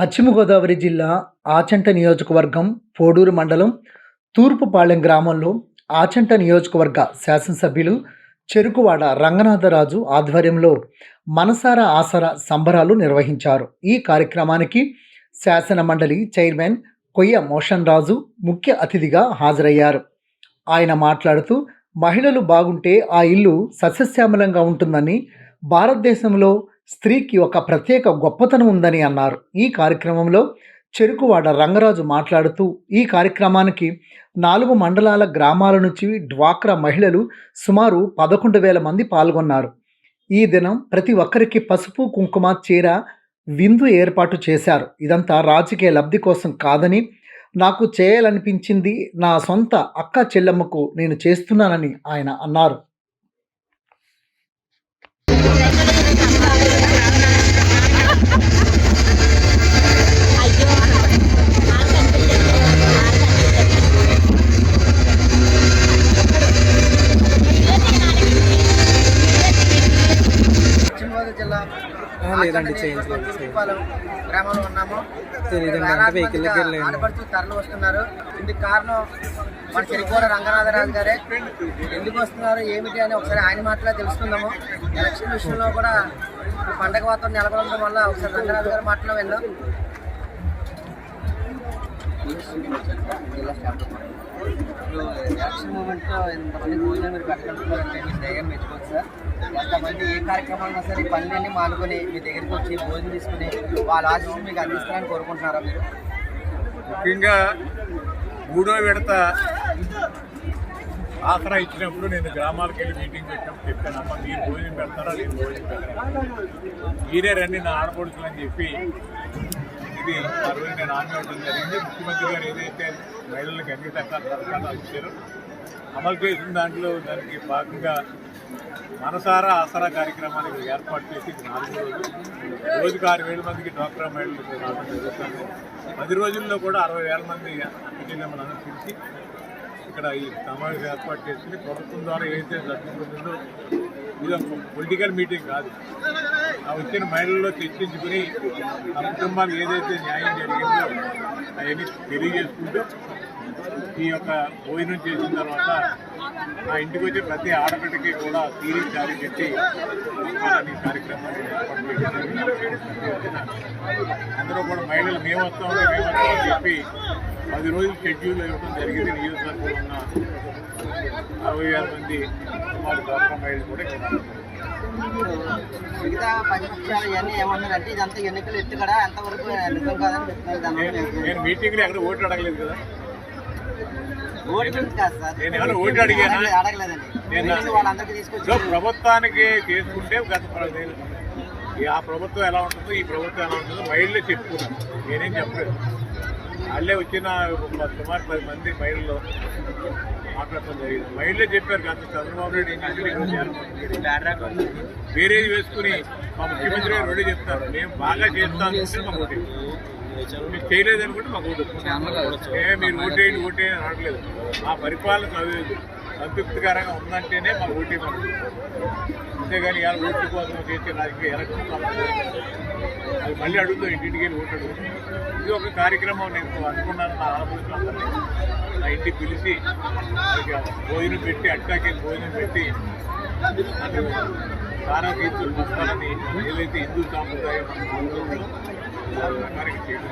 పశ్చిమ గోదావరి జిల్లా ఆచంట నియోజకవర్గం పోడూరు మండలం తూర్పుపాళెం గ్రామంలో ఆచంట నియోజకవర్గ శాసనసభ్యులు చెరుకువాడ రంగనాథరాజు ఆధ్వర్యంలో మనసార ఆసర సంబరాలు నిర్వహించారు. ఈ కార్యక్రమానికి శాసన మండలి చైర్మన్ కొయ్య మోషన్ రాజు ముఖ్య అతిథిగా హాజరయ్యారు. ఆయన మాట్లాడుతూ మహిళలు బాగుంటే ఆ ఇల్లు సస్యశ్యామలంగా ఉంటుందని భారతదేశంలో స్త్రీకి ఒక ప్రత్యేక గొప్పతనం ఉందని అన్నారు. ఈ కార్యక్రమంలో చెరుకువాడ రంగరాజు మాట్లాడుతూ ఈ కార్యక్రమానికి నాలుగు మండలాల గ్రామాల నుంచి డ్వాక్రా మహిళలు సుమారు పదకొండు వేల మంది పాల్గొన్నారు. ఈ దినం ప్రతి ఒక్కరికి పసుపు కుంకుమ చీర విందు ఏర్పాటు చేశారు. ఇదంతా రాజకీయ లబ్ధి కోసం కాదని నాకు చేయాలనిపించింది నా సొంత అక్క చెల్లెమ్మకు నేను చేస్తున్నానని ఆయన అన్నారు. లేదండి, గ్రామంలో ఉన్నాము. వెహికల్ దగ్గర. ఆడపడుచు తరలి వస్తున్నారు. ఇందుకు కారణం మన చెరికోడ రంగనాథరాజు గారే. ఎందుకు వస్తున్నారు ఏమిటి అని ఒకసారి ఆయన మాటలో తెలుసుకుందాము. ఎలక్షన్ విషయంలో కూడా పండగ వాతావరణం నెలకొనడం వల్ల ఒకసారి రంగనాథ్ గారి మాటలో విందాం ఇప్పుడు ఎలక్షన్ మూమెంట్లో ఇంతమంది భోజనం మీరు పెట్టగలుగుతున్నారంటే మీ దగ్గర మెచ్చుకోవచ్చు సార్. ఎంతమంది ఏ కార్యక్రమాలన్నా సరే పనులన్నీ మానుకొని మీ దగ్గరికి వచ్చి భోజనం తీసుకుని వాళ్ళ ఆశీస్సు మీకు అందిస్తారని కోరుకుంటున్నారా మీరు? ముఖ్యంగా మూడో విడత ఆసరా ఇచ్చినప్పుడు నేను గ్రామాలకు వెళ్ళి మీటింగ్ పెట్టినప్పుడు చెప్పాను అమ్మ మీరు భోజనం పెడతారా? నేను భోజనం పెడతారా మీరే రండి నా ఆడపడుతుంది చెప్పి ఇది ఆ రోజు నేను హామీ జరిగింది. ముఖ్యమంత్రి గారు ఏదైతే మహిళలకు అన్ని రకాల పథకాలు ఇచ్చారో అమలు చేసిన దాంట్లో దానికి భాగంగా మనసారా ఆసరా కార్యక్రమానికి ఏర్పాటు చేసి నాలుగు రోజులు. రోజుకు ఆరు వేల మందికి డ్వాక్రా మహిళలకు రావడం జరుగుతుంది. పది రోజుల్లో కూడా అరవై వేల మంది అక్కచెల్లెమ్మలను అనుసరించి ఇక్కడ ఈ సమావేశం ఏర్పాటు చేసుకుని ప్రభుత్వం ద్వారా ఏదైతే జరుగుతుందో ఇది ఒక పొలిటికల్ మీటింగ్ కాదు. వచ్చిన మహిళల్లో చర్చించుకుని తమ కుటుంబాలకు ఏదైతే న్యాయం జరిగిందో అవన్నీ తెలియజేసుకుంటూ ఈ యొక్క భోజనం చేసిన తర్వాత ఆ ఇంటికి వచ్చే ప్రతి ఆడబిడ్డకి కూడా తీరి జారీ పెట్టి ఈ కార్యక్రమాన్ని అందరూ కూడా మహిళలు మేము వస్తామని మేము వస్తామని చెప్పి పది రోజులు షెడ్యూల్ ఇవ్వడం జరిగింది నియోజకవర్గంలో ఉన్న అరవై వేల మంది సుమారు డ్వాక్రా మహిళలు కూడా. మిగతా ఇవన్నీ ఏమన్నారంటే ఇదంతా ఎన్నికలు ఎత్తుకడా ఎంతవరకు నిజం కాదని చెప్తున్నారు దాని వల్ల నేను- మీటింగ్లో ఎక్కడ ఓట్లు అడగలేదు కదా? ఓటు గురించి కాదు సార్. నేను ఏమైనా ఓట్లు అడిగానా? అడగలేదు- అడగలేదండి. నేను- మీటింగ్ వాళ్ళందరికీ సో తీసుకొచ్చి ప్రభుత్వానికి చేసుకుంటే గత ఆ ప్రభుత్వం ఎలా ఉంటుందో ఈ ప్రభుత్వం ఎలా ఉంటుందో మహిళలే చెప్పుకున్నాను. నేనేం చెప్పలేదు. వాళ్ళే వచ్చిన సుమారు పది మంది మహిళలు మాట్లాడటం జరిగింది. మహిళలే చెప్పారు కాదు చంద్రబాబు నాయుడు ఏం చేశాడు వేసుకుని మా ముఖ్యమంత్రి గారు రెడీ చెప్తారు మేము బాగా చేస్తాం మాకు ఓటు మీరు చేయలేదు అనుకుంటే మాకు ఓటు ఏ మీరు ఓటేయండి ఓటేయని అనట్లేదు. మా పరిపాలన చదివేది సంతృప్తికరంగా ఉందంటేనే మాకు ఓటే మాకు అంతేగాని ఇవాళ ఓట్ల కోసం చేసే నాకు ఎలక్షన్ అది మళ్ళీ అడుగుతాం ఇంటింటికి వెళ్ళి ఓటు అడుగుతాం ఇది ఒక కార్యక్రమం నేను అనుకున్నాను నా ఆలోచన నా ఇంటికి పిలిచి భోజనం పెట్టి అట్టాకి భోజనం పెట్టి నన్ను సారా తీర్చులు చూస్తానని ఏదైతే హిందూ సాంప్రదాయం మన ఆందోళనలో ఆ చేయడం